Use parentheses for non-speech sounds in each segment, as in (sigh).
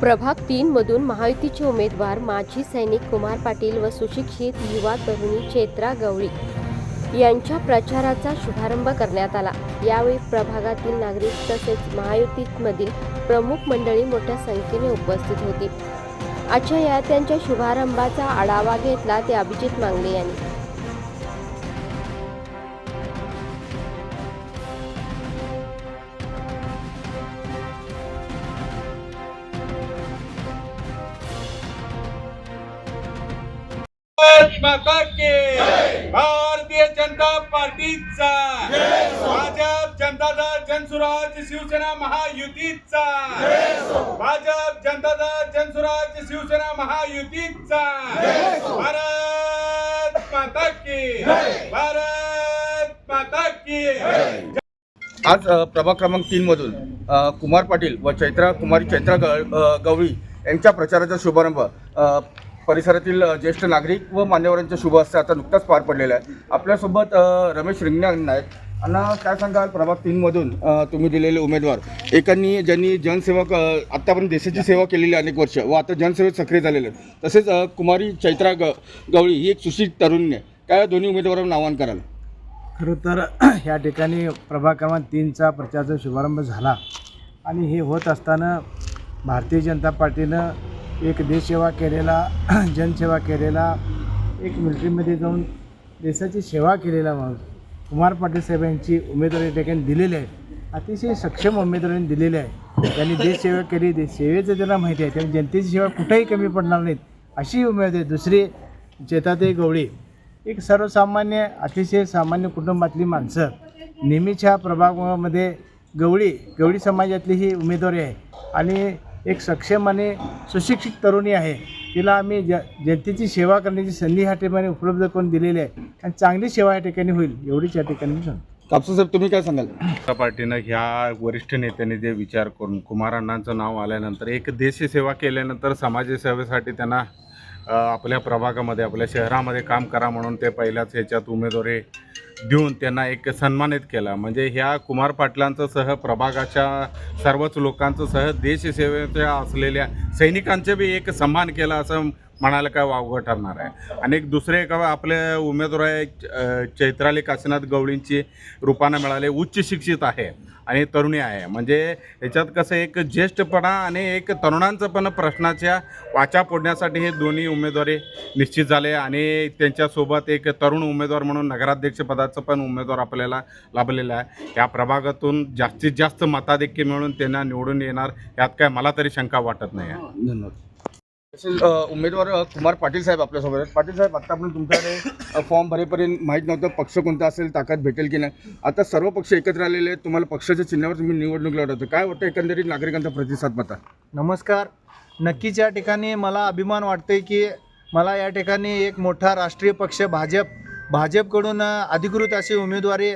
प्रभाग तीनमधून महायुतीचे उमेदवार माजी सैनिक कुमार पाटील व सुशिक्षित युवा तरुणी चेत्रा गवळी यांच्या प्रचाराचा शुभारंभ करण्यात आला. यावेळी प्रभागातील नागरिक तसेच महायुतीमधील प्रमुख मंडळी मोठ्या संख्येने उपस्थित होती. आजच्या या त्यांच्या शुभारंभाचा आढावा घेतला ते अभिजित मांगले यांनी. माता के भारतीय जनता पार्टीचा. भाजप जनता दल जनसुराज शिवसेना महायुतीचा. भाजप जनता दल जनसुराज शिवसेना महायुतीचा. भारत माता की भारत माता की आज प्रभाग क्रमांक तीन मधून कुमार पाटील व चैत्रा कुमारी चैत्रा ग गवळी यांच्या प्रचाराचा शुभारंभ परिसरातील ज्येष्ठ नागरिक व मान्यवरांच्या शुभ हस्ते आता नुकताच पार पडलेला आहे आपल्यासोबत रमेश रिंगणे अण्णा आहेत अण्णा काय सांगाल? प्रभाग तीनमधून तुम्ही दिलेले उमेदवार. एकांनी ज्यांनी जनसेवक आत्तापर्यंत देशाची सेवा केलेली अनेक वर्ष व आता जनसेवेत सक्रिय झालेले आहेत. तसेच कुमारी चैत्रा ग गवळी ही एक सुशील तरुणी आहे काय दोन्ही उमेदवारांना आवाहन कराल? खरं तर (clears throat) ह्या ठिकाणी प्रभाग क्रमांक तीनचा प्रचाराचा शुभारंभ झाला. आणि हे होत असताना भारतीय जनता पार्टीनं एक देशसेवा केलेला (clears throat) जनसेवा केलेला एक मिलिटरीमध्ये जाऊन देशाची सेवा केलेला माणूस. कुमार पाटील साहेब यांची उमेदवारी ठिकाणी दिलेली आहे. अतिशय सक्षम उमेदवारांनी दिलेली आहे. त्यांनी देशसेवा केली. देश सेवेचं त्यांना माहिती आहे. त्यांनी जनतेची सेवा कुठेही कमी पडणार नाहीत. अशी उमेदवारी दुसरी चेताते गवळी. एक सर्वसामान्य अतिशय सामान्य कुटुंबातली माणसं. नेहमीच्या प्रभागामध्ये गवळी गवळी समाजातली ही उमेदवारी आहे. आणि एक सक्षम आणि सुशिक्षित तरुणी आहे. तिला आम्ही ज जनतेची सेवा करण्याची संधी ह्या ठिकाणी उपलब्ध करून दिलेली आहे. आणि चांगली सेवा या ठिकाणी होईल एवढीच या ठिकाणी मी सांगतो. कापसा साहेब तुम्ही काय सांगाल? जनता पार्टीनं ह्या वरिष्ठ नेत्यांनी जे विचार करून कुमार अण्णांचं नाव आल्यानंतर एक देशसेवा केल्यानंतर समाजसेवेसाठी त्यांना अ, आपल्या प्रभागामध्ये आपल्या शहरामध्ये काम करा म्हणून ते पहिल्याच ह्याच्यात उमेदवारी देऊन त्यांना एक सन्मानित केला. म्हणजे ह्या कुमार पाटलांचं सह प्रभागाच्या सर्वच लोकांचं सह देशसेवेच्या असलेल्या सैनिकांचे बी एक सन्मान केला असं म्हणायला काय वावगं ठरणार आहे? आणि एक दुसरे एक आपले उमेदवार आहे चैत्राली काशीनाथ गवळींची रूपानं मिळाले उच्च शिक्षित आहे आणि तरुणी आहे. म्हणजे याच्यात कसं एक ज्येष्ठपणा आणि एक तरुणांचं पण प्रश्नाच्या वाचा फोडण्यासाठी हे दोन्ही उमेदवारी निश्चित झाले आणि त्यांच्यासोबत एक तरुण उमेदवार म्हणून नगराध्यक्षपदाचं पण उमेदवार आपल्याला लाभलेला आहे. या प्रभागातून जास्तीत जास्त मताधिक्य मिळून त्यांना निवडून येणार यात काय मला तरी शंका वाटत नाही आहे. धन्यवाद. उमेदवार कुमार पाटील साहेब आपल्यासोबत आहेत. पाटील साहेब आता आपण तुमच्याकडे फॉर्म भरेपर्यंत माहीत नव्हतं पक्ष कोणता असेल ताकद भेटेल की नाही. आता सर्व पक्ष एकत्र आलेले आहेत. तुम्हाला पक्षाच्या चिन्हावर तुम्ही निवडणूक लढवतो काय वाटतं एकंदरीत नागरिकांचा प्रतिसाद मता नमस्कार. नक्कीच या ठिकाणी मला अभिमान वाटते की मला या ठिकाणी एक मोठा राष्ट्रीय पक्ष भाजप भाजपकडून अधिकृत अशी उमेदवारी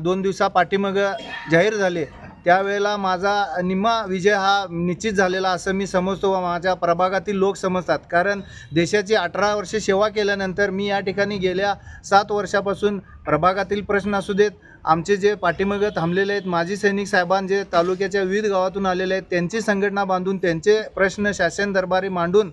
दोन दिवसा पाठीमागं जाहीर झाले. त्यावेळेला माझा निम्मा विजय हा निश्चित झालेला असं मी समजतो व माझ्या प्रभागातील लोक समजतात. कारण देशाची अठरा वर्षे सेवा केल्यानंतर मी या ठिकाणी गेल्या सात वर्षापासून प्रभागातील प्रश्न असू देत आमचे जे पाठीमागं थांबलेले आहेत माजी सैनिक साहेबां जे तालुक्याच्या विविध गावातून आलेले आहेत त्यांची संघटना बांधून त्यांचे प्रश्न शासन दरबारी मांडून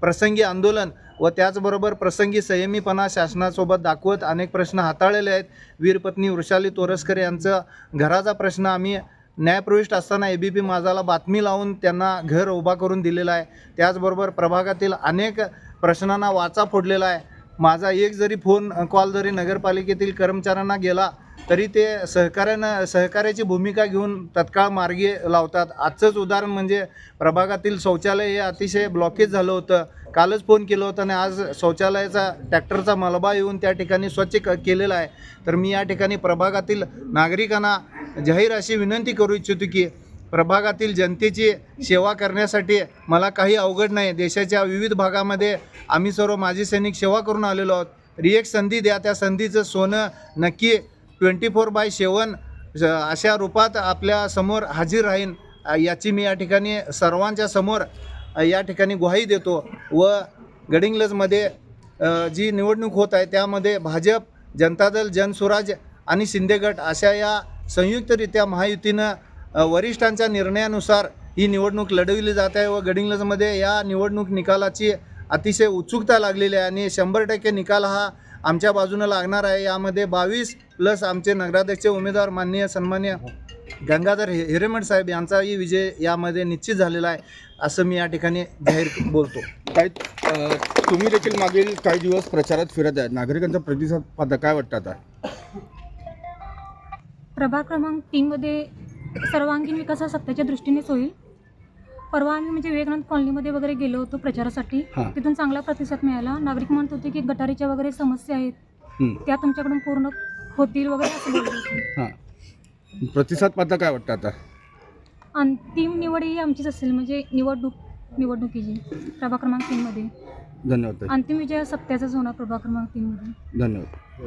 प्रसंगी आंदोलन व त्याचबरोबर प्रसंगी संयमीपणा शासनासोबत दाखवत अनेक प्रश्न हाताळलेले आहेत. वीरपत्नी वृषाली तोरसकर यांचं घराचा प्रश्न आम्ही न्यायप्रविष्ट असताना ए बी पी माझाला बातमी लावून त्यांना घर उभा करून दिलेला आहे. त्याचबरोबर प्रभागातील अनेक प्रश्नांना वाचा फोडलेला आहे. माझा एक जरी फोन कॉल जरी नगरपालिकेतील कर्मचाऱ्यांना गेला तरी ते सहकार्यानं सहकार्याची भूमिका घेऊन तत्काळ मार्गी लावतात. आजचंच उदाहरण म्हणजे प्रभागातील शौचालय हे अतिशय ब्लॉकेज झालं होतं. कालच फोन केलं होतं आणि आज शौचालयाचा ट्रॅक्टरचा मलबा येऊन त्या ठिकाणी स्वच्छ क केलेला आहे. तर मी या ठिकाणी प्रभागातील नागरिकांना जाहीर अशी विनंती करू इच्छितो की प्रभागातील जनतेची सेवा करण्यासाठी मला काही अवघड नाही. देशाच्या विविध भागामध्ये आम्ही सर्व माजी सैनिक सेवा करून आलेलो आहोत. रिएक संधी द्या. त्या संधीचं सोनं नक्की ट्वेंटी फोर बाय सेवन अशा रूपात आपल्यासमोर हाजीर राहीन. याची मी या ठिकाणी सर्वांच्या समोर या ठिकाणी ग्वाही देतो व गडिंग्लजमध्ये जी निवडणूक होत आहे त्यामध्ये भाजप जनता दल जनसुराज आणि शिंदेगट अशा या संयुक्तरित्या महायुतीनं वरिष्ठांच्या निर्णयानुसार ही निवडणूक लढविली जात आहे व गडिंग्लजमध्ये या निवडणूक निकालाची अतिशय उत्सुकता लागलेली आहे आणि शंभर टक्के निकाल हा आमच्या बाजूनं लागणार आहे. यामध्ये बावीस प्लस आमचे नगराध्यक्ष उमेदवार माननीय सन्मान्य गंगाधर हे हिरेमठ साहेब यांचाही विजय यामध्ये निश्चित झालेला आहे असं मी या ठिकाणी जाहीर बोलतो. काही तुम्ही देखील मागील काही दिवस प्रचारात फिरत आहे नागरिकांचा प्रतिसाद पाहता काय वाटतं आता प्रभाग क्रमांक तीनमध्ये सर्वांगीण विकास हा सत्याच्या दृष्टीनेच होईल. परवा आम्ही म्हणजे विवेकानंद कॉलनीमध्ये वगैरे गेलो होतो प्रचारासाठी. हां. तिथून चांगला प्रतिसाद मिळाला. नागरिक म्हणत होते की गटारीच्या वगैरे समस्या आहेत. हं, त्या तुमच्याकडून पूर्ण होतील वगैरे असं बोलत होते. हां. प्रतिसाद पाहता काय वाटतं आता? अंतिम निवड ही आमचीच असेल. म्हणजे निवडणूक निवडणुकीची. प्रभाग क्रमांक तीनमध्ये धन्यवाद ताई. अंतिम विजय हा सत्याचाच होणार प्रभाग क्रमांक तीनमध्ये धन्यवाद.